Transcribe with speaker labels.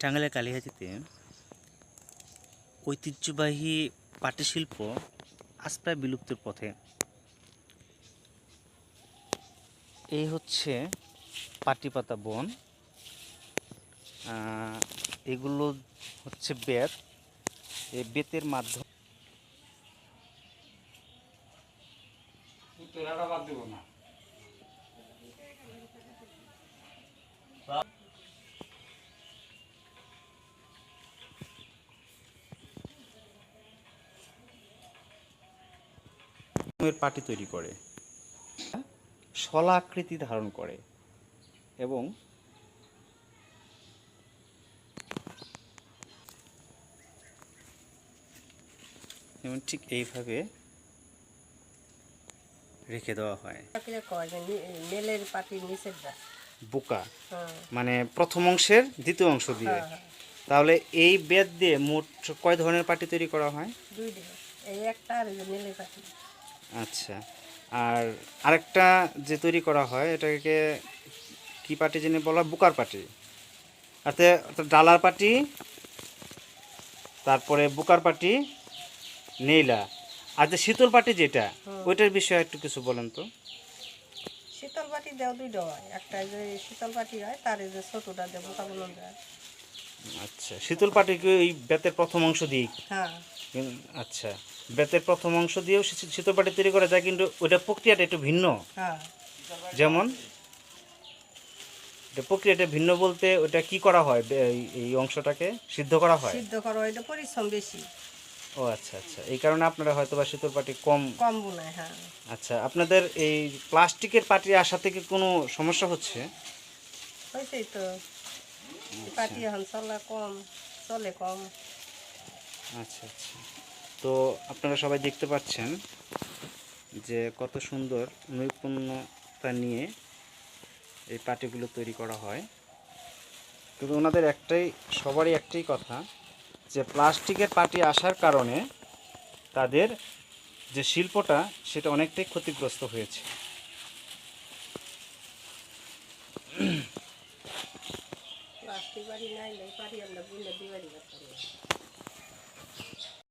Speaker 1: টাঙ্গাইলের কালীহাতিতে ঐতিহ্যবাহী পাটশিল্প আজ প্রায় বিলুপ্তির পথে। এই হচ্ছে পাটিপাতা বন। এগুলো হচ্ছে বেত। এই বেতের মাধ্যমে পাটি তৈরি করে। শলাকৃতি ধারণ করে এবং যেমন ঠিক এইভাবে রেখে দেওয়া হয়।
Speaker 2: মেলের পাটির নিচের
Speaker 1: বোকা।
Speaker 2: হ্যাঁ।
Speaker 1: মানে প্রথম অংশের দ্বিতীয় অংশ দিয়ে।
Speaker 2: হ্যাঁ, হ্যাঁ।
Speaker 1: তাহলে এই বেদ দিয়ে মোট কয় ধরনের পাটি তৈরি করা হয়?
Speaker 2: দুই দিন এই একটা আর এই মেলের পাটি।
Speaker 1: আচ্ছা। আর আরেকটা যে তৈরি করা হয় এটাকে কি পাটি যিনি বলা? বুকার পাটি। অর্থাৎ ডালার পাটি তারপরে বুকার পাটি নেইলা। আর যে শীতল পাটি যেটা ওইটার বিষয়ে একটু কিছু বলেন তো।
Speaker 2: শীতল পাটি দেওয়া দুইটা হয়। একটা যে শীতল পাটি হয় তার যে ছোটটা দেবো বোকা বলুন
Speaker 1: আচ্ছা শীতল পাটি কি ওই বেতের প্রথম অংশ দিয়ে
Speaker 2: হ্যাঁ।
Speaker 1: আচ্ছা বেতের প্রথম অংশ দিয়েও শীতল পাটি তৈরি করা যায় কিন্তু ওইটা প্রক্রিয়াটা একটু ভিন্ন।
Speaker 2: হ্যাঁ।
Speaker 1: যেমন প্রক্রিয়াটা ভিন্ন বলতে ওটা কি করা হয় এই- এই অংশটাকে সিদ্ধ করা হয়?
Speaker 2: সিদ্ধ করো এটা পরিশ্রম বেশি।
Speaker 1: ও আচ্ছা আচ্ছা এই কারণে আপনারা হয়তো বা শীতল পাটি কম
Speaker 2: কম বোনায় হ্যাঁ।
Speaker 1: আচ্ছা আপনাদের এই প্লাস্টিকের পাটি আসা থেকে কোনো সমস্যা হচ্ছে?
Speaker 2: তো। পাটি এখন চলা কম, চলে কম।
Speaker 1: আচ্ছা আচ্ছা। তো আপনারা সবাই দেখতে পাচ্ছেন যে কত সুন্দর নৈপুণ্যতা নিয়ে এই পাটিগুলো তৈরি করা হয়। কিন্তু ওনাদের একটাই, সবারই একটাই কথা যে প্লাস্টিকের পাটি আসার কারণে তাদের যে শিল্পটা, সেটা অনেকটাই ক্ষতিগ্রস্ত হয়েছে।
Speaker 2: પ્લાસ્ટિક વાળી નાઈ નહીં પાડી એમ ડબ્બી નદી વાળી વાત કરીએ